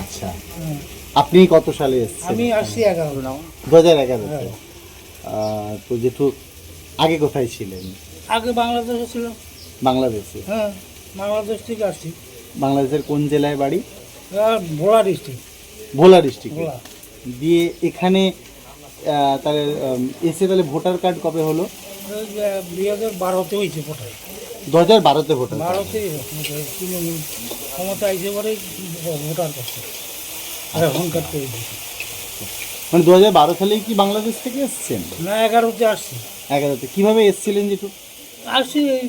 আচ্ছা। আপনি কত সালে এসেছেন? আমি আসছি এগারো নাও দু হাজার এগারোতে হ্যাঁ। তো জেঠু আগে কোথায় ছিলেন? আগে বাংলাদেশে ছিল বাংলাদেশে? হ্যাঁ বাংলাদেশ থেকে আসছি। বাংলাদেশের কোন জেলায় বাড়ি? ভোলা ডিস্ট্রিক্ট। ভোলা ডিস্ট্রিক্ট। ভোলা। দিয়ে এখানে তাহলে এসে তাহলে ভোটার কার্ড কবে হলো? দুই হাজার বারোতে হয়েছে ভোটার। দু হাজার বারোতে ভোটার ভারতে তৃণমূল ক্ষমতা আইসে পরে ভোটার করছে এখনকার তৈরি মানে দু হাজার বারো সালেই কি বাংলাদেশ থেকে এসেছেন? না এগারোতে আসছি। এগারোতে। কীভাবে এসেছিলেন যেটু? আসছি এই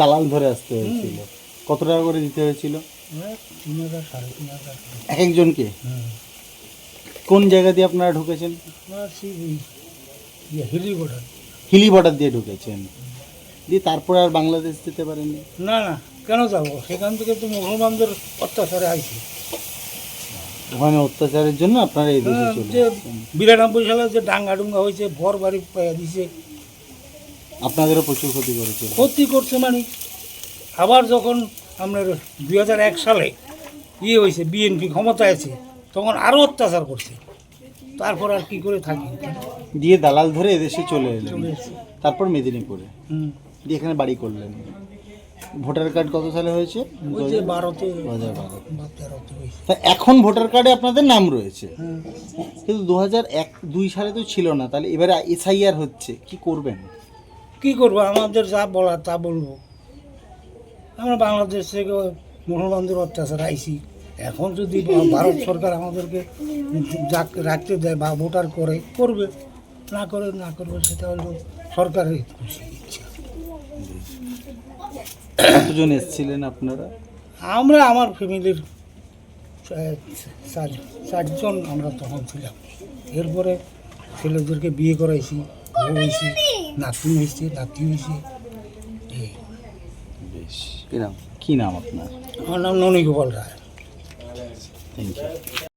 দালাল ধরে আসতে হয়েছিল। কত টাকা করে দিতে হয়েছিল? হ্যাঁ, তিন হাজার সাড়ে তিন হাজার। এক একজনকে কোন জায়গা দিয়ে আপনারা ঢুকেছেন? ইয়ে হিলি ভোটার হিলি বর্ডার দিয়ে ঢুকেছেন। দিয়ে তারপরে আর বাংলাদেশ যেতে পারেননি? না না কেন যাব? সেখান থেকে তো মুসলমানদের অত্যাচারে আইছি। ওখানে অত্যাচারের জন্য আপনারা এই দেশে হ্যাঁ, চলে যে বিরানব্বই সালে যে ডাঙ্গা ডুঙ্গা হয়েছে ঘর বাড়ি পাইয়া দিছে। আপনাদেরও প্রচুর ক্ষতি করেছিল ক্ষতি করছে মানে? আবার যখন আপনার দুই হাজার এক সালে ইয়ে হয়েছে বিএনপি ক্ষমতায় আছে তখন আরও অত্যাচার করছে। তারপর আর কি করে থাকি? দিয়ে দালাল ধরে এদেশে চলে এলেন। তারপর মেদিনীপুরে। হুম। দিয়ে এখানে বাড়ি করলেন। ভোটার কার্ড কত সালে হয়েছে? বারোতে দু হাজার বারো। তা এখন ভোটার কার্ডে আপনাদের নাম রয়েছে? হ্যাঁ। কিন্তু দু হাজার এক দুই সালে তো ছিল না তাহলে এবারে এসআইআর হচ্ছে কি করবেন? কী করব? আমাদের যা বলার তা বলব। আমরা বাংলাদেশ থেকে মুসলমানদের অত্যাচার আইছি এখন যদি ভারত সরকার আমাদেরকে রাখতে দেয় বা ভোটার করে করবে না করে না করবে সেটা হলো সরকারের খুশি। কতজন এসেছিলেন আপনারা? আমরা আমার ফ্যামিলির চার চারজন আমরা তখন ছিলাম। এরপরে ছেলেদেরকে বিয়ে করাইছি বউ হয়েছি নাতি হয়েছে নাতি হয়েছে বেশ। কি নাম? কি নাম আপনার? আমার নাম ননী গোপাল রায়। Thank you